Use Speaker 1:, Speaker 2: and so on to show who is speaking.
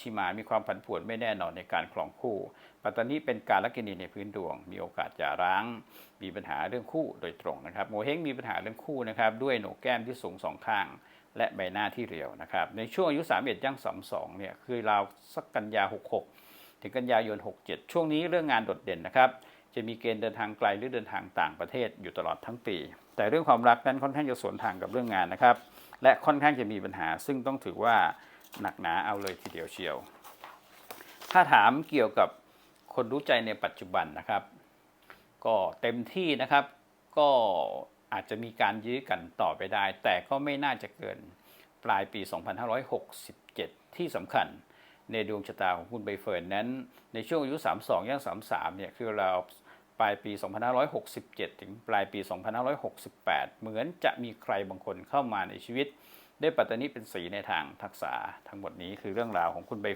Speaker 1: ชิมามีความผันผวนไม่แน่นอนในการครองคู่ ปัตตานีเป็นการลักินีในพื้นดวง มีโอกาสจะร้าง มีปัญหาเรื่องคู่โดยตรงนะครับโงเฮงมีปัญหาเรื่องคู่นะครับด้วยโหนกแก้มที่สูงสองข้าง และใบหน้าที่เรียวนะครับในช่วงอายุ31ย่าง32เนี่ยคือราวสักกันยา 66 ถึงกันยายน 67 ช่วงนี้เรื่องงานโดดเด่นนะครับจะมีเกณฑ์เดินทางไกลหรือเดินทางต่างประเทศอยู่ตลอดทั้งปี แต่เรื่องความรักนั้นค่อนข้างจะสวนทางกับเรื่องงานนะครับและค่อนข้างจะมีปัญหาซึ่งต้องถือว่า หนักหนาเอาเลยทีเดียวเชียว ถ้าถามเกี่ยวกับคนรู้ใจในปัจจุบันนะครับ ก็เต็มที่นะครับ ก็อาจจะมีการยื้อกันต่อไปได้ แต่ก็ไม่น่าจะเกินปลายปี 2567 ที่สำคัญในดวงชะตาของคุณใบเฟิร์นนั้น ในช่วงอายุ 32ย่าง33 เนี่ย คือเราปลายปี 2567 ถึงปลายปี 2568 เหมือนจะมีใครบางคนเข้ามาในชีวิต ได้ปัตตานีเป็นสีในทางทักษะทั้งหมดนี้คือเรื่องราวของคุณใบ